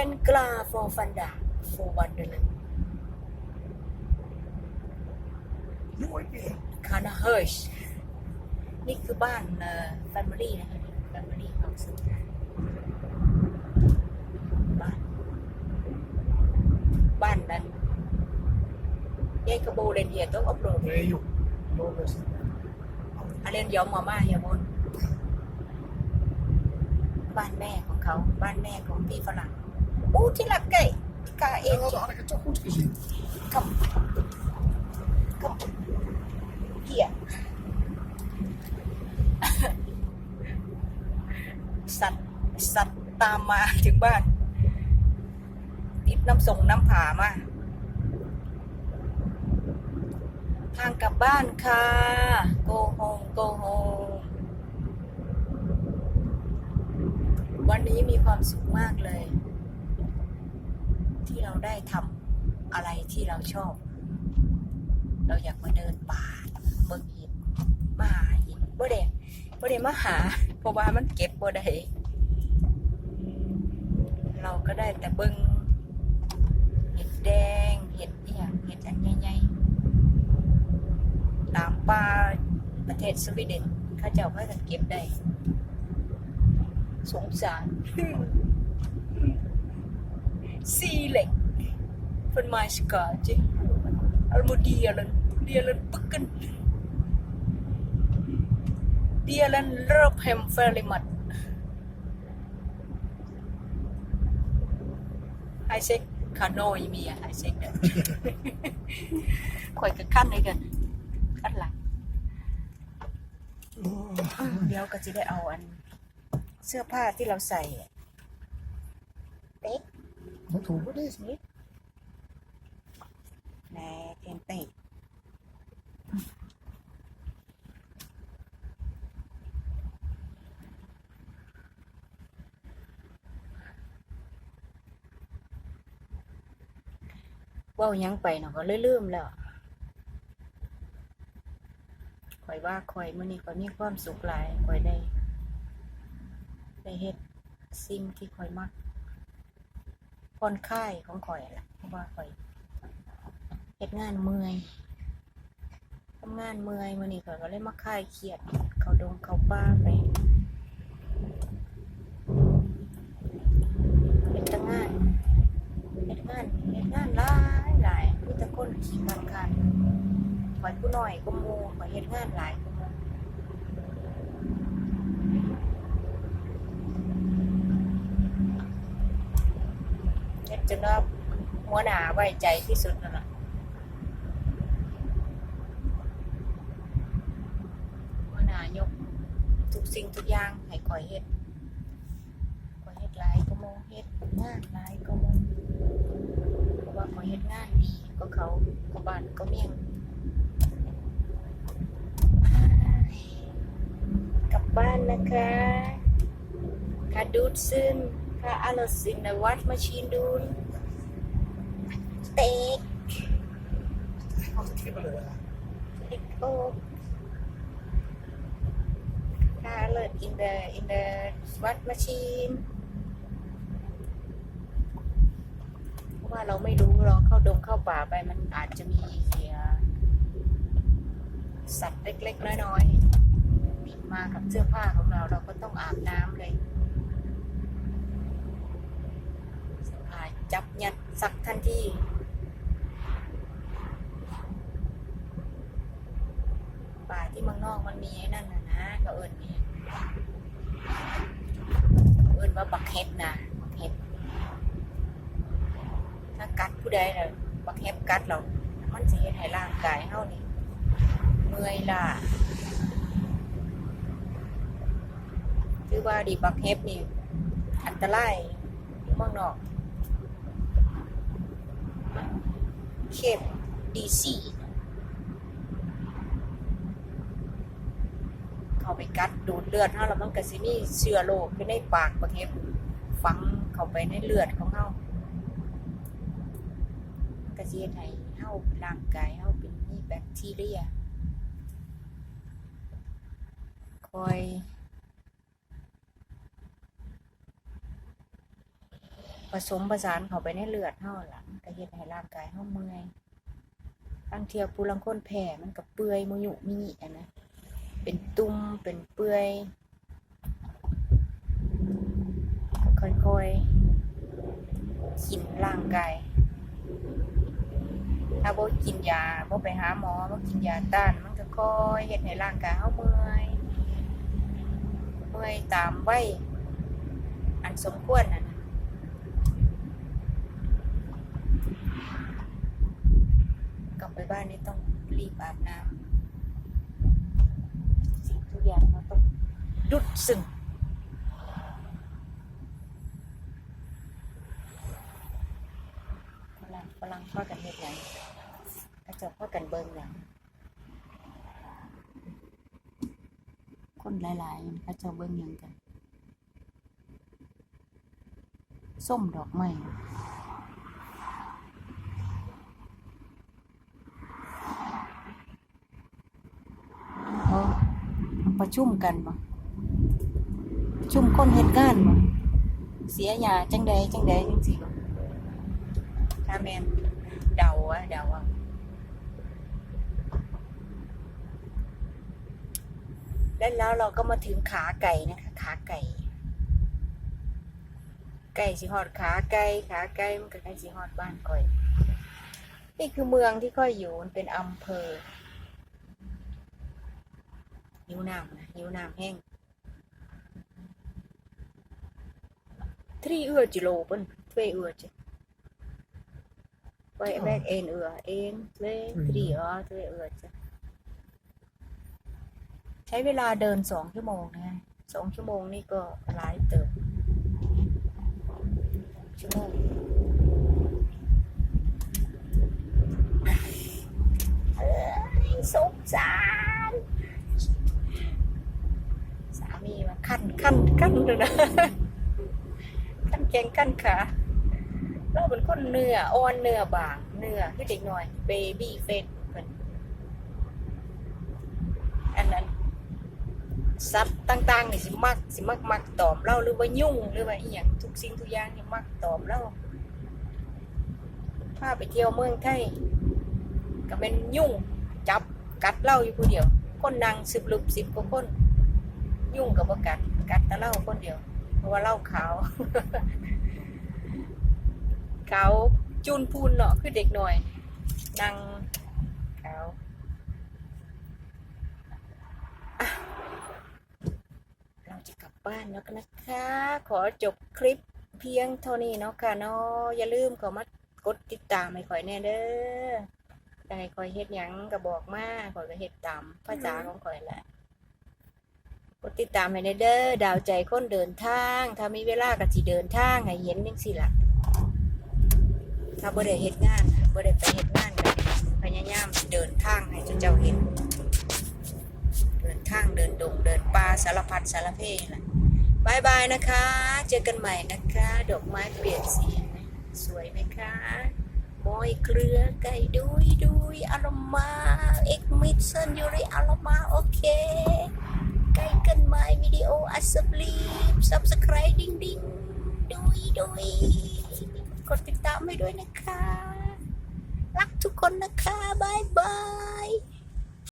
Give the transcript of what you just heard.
เป็นกลาฟอร์ฟันดาโฟวันเดน Nooit meer. คานาเฮิร์ชนี่คือบ้านเอ่อแฟมิลี่นะคะแฟมิลี่ของสุดบ้าน บ้านนั้นยายกระโบเรนเดียต้องอบรม Nee joh. Nog best. อาเรนยอมมาม่าเฮียบนบ้านแม่ของเขา บ้านแม่ของพี่ฝรั่ง อู้ที่รักไก่กาเอง En dan had ik het toch goed gezien. กับกับเกียสัตว์สัตว์ตามมาถึงบ้านติดน้ำส่งน้ำผ่ามา ทางกลับบ้านค่ะ go home go home วันนี้มีความสุขมากเลย ที่เราได้ทำอะไรที่เราชอบ เราอยากมาเดินป่าเบิ่งห็ดมาหาห็ดบ่ได้บ่ได้มาหา เพราะว่ามันเก็บบ่ได้เราก็ได้แต่เบิ่งเห็ดแดงเห็ดเนี่ยเห็ดอันใหญ่ๆตามป่าประเทศสวีเดนเขาเจ้าพากันเก็บได้สงสาร Zielig van mijn skaatje. Al moet dielen. Dielen bukken. Dielen love him very much. I say kanoi mi I say that. ข่อยก็ขั้นเลยกันขั้นหลังเดี๋ยวก็จะได้เอาอัน เสื้อผ้าที่เราใส่อะเป๊ะ Wat hoeven deze? นี่แน่เทียนเตะเว่าหยังไปเนาะก็เลยลืมแล้วข่อยว่าข่อยมื้อนี้ข่อยมีความสุขหลายข่อยได้ ได้เฮ็ดสิ่งที่ข่อยมัก ผ่อนคลายของข่อยแหละเพราะว่าข่อยเฮ็ดงานเมื่อยทำงานเมื่อยมื้อนี้ข่อยก็เลยมาคลายเครียด เขาดงเขาป่าไปเฮ็ดแต่งานเฮ็ดงานเฮ็ดงานหลายหลายมีแต่คนขี้มันกันข่อยผู้น้อยก็มู่ข่อยเฮ็ดงานหลายก็หมู่ เฮ็ด จนว่าหัวหน้าไว้ใจที่สุดนั่นแหละหัวหน้ายกทุกสิ่งทุกอย่างให้คอยเฮ็ดคอยเฮ็ดหลายก็โมเฮ็ดงานหลายก็โมเพราะว่าคอยเฮ็ดงานดีก็เขาก็บ้านก็เมียงกลับบ้านนะคะค่ะดูดซึม ค่ะ alles in the wash machine doen steak Wat kribbelen daar. ik ook ค่ะ alles in the in the wash machine เพราะว่าเราไม่รู้เราเข้าดงเข้าป่าไปมันอาจจะมีสัตว์เล็กๆน้อยๆติดมากับเสื้อผ้าของเราเราก็ต้องอาบน้ำเลย อ่า จับยัดสักทันทีป่าที่เมืองนอกมันมีไอ้นั่นนะนะก็เอิญนี่เอิญว่าบักเฮ็ดนะบักเฮ็ดถ้ากัดผู้ใดน่ะบักเฮ็ดกัดเรามันสิเฮ็ดให้ร่างกายเฮานี่เมื่อยล้าคือว่าดีบักเฮ็ดนี่อันตรายเมืองนอก เข็บดีซีเข้าไปกัดดูดเลือดเฮาแล้วมันก็สิมีเชื้อโรคอยู่ในปากประเทศฝังเข้าไปในเลือดของเฮามันก็สิเฮ็ดให้เฮาร่างกายเฮาเป็นมีแบคทีเรียคอย ผสมผสานเข้าไปในเลือดเฮาล่ะมันก็เฮ็ดให้ร่างกายเฮาเมื่อยบางเที่ยผู้ลังคนแพ้มันก็เปื่อยมุยุมิหิอะนะเป็นตุ่มเป็นเปื่อยค่อยๆกินร่างกายถ้าบ่กินยาบ่ไปหาหมอบ่กินยาต้านมันก็ค่อยเฮ็ดให้ร่างกายเฮาเมื่อยเมื่อยตามวัยอันสมควรนะนะก ลับไปบ้านนี่ต้องรีบอาบน้ำสิ่งทุกอย่างเราต้องดุดซึ่งฝรั่งฝรั่งพ่อกันเฮ็ดหยังกระจกพ่อกันเบิ่งหยังคนหลายๆเขาเจ้าเบิ่งหยังกัน ส้มดอกไม้เออ ประชุมกันบ่ประชุมคนเฮ็ดงานบ่เสียยาจังใดจังใดจังซี่ถ้าแม่นเดาอะเดาอะแล้วแล้วเราก็มาถึงขาไก่นะคะ ขาไก่ ไก่สิฮอดขาไก่ขาไก่มันก็ใกล้สิฮอดบ้านก่อย นี่คือเมืองที่ค่อยอยู่มันเป็นอำเภอ หิวน้ำนะหิวน้ำแห้งทรีเอือจิโลเปิ้นทเวเอือจิไปแบกเอ็นเอือเอ็นทเวทรีเอือทเวเอือจิใช้เวลาเดินสองชั่วโมงนะสองชั่วโมงนี่ก็หลายเติบชั่วโมงเอ้ยสงสารสา มีมาขั้นขั้นขั้นเลยนะขั้นแกงขั้นขาเราเป็นคนเนื้ออ่อนเนื้อบางเนื้อคือเด็กหน่อยเบบี้เฟนเพิ่นอันนั้นสัตว์ต่างๆนี่สิมักสิมักมักตอมเราหรือว่ายุ่งหรือว่าอีหยังทุกสิ่งทุกอย่างนี่มักตอมเราพาไปเที่ยวเมืองไทยก็เป็นยุ่งจับกัดเราอยู่ผู้เดียว คนนางสิบลุบสิบกว่าคน ยุ่งกับว่ากัด กัดแต่เล่าคนเดียว เพราะว่าเล่าขาวขาวจูนพูนเนาะคือเด็กหน่อยนางขาวเราจะกลับบ้านแล้วกันนะคะ ขอจบคลิปเพียงเท่านี้เนาะค่ะเนาะอย่าลืมก็มากดติดตามให้ข่อยแน่เด้อได้ให้ข่อยเฮ็ดหยังก็บอกมาข่อยก็เฮ็ดตามภาษาของข่อยแหละ กดติดตามให้แน่เด้อดาวใจคนเดินทาง ถ้ามีเวลาก็สิเดินทางให้เห็นจังซี่ล่ะถ้าบ่ได้เฮ็ดงานบ่ได้ไปเฮ็ดงานก็พยายามเดินทางให้เจ้าเห็น เดินทางเดินดงเดินป่าสารพัดสารเพแหละบายบายนะคะ เจอกันใหม่นะคะ ดอกไม้เปลี่ยนสีสวยไหมคะมอยเกลือไก่ดุยดุยอารมาเอกมิดเซนยูริอารมาโอเค ไก่กันใหม่วิดี โออัสบลีมซับสไครต์ดิ้งดิ้งดุยดุยกดติดตามให้ด้วยนะคะ รักทุกคนนะคะบายบาย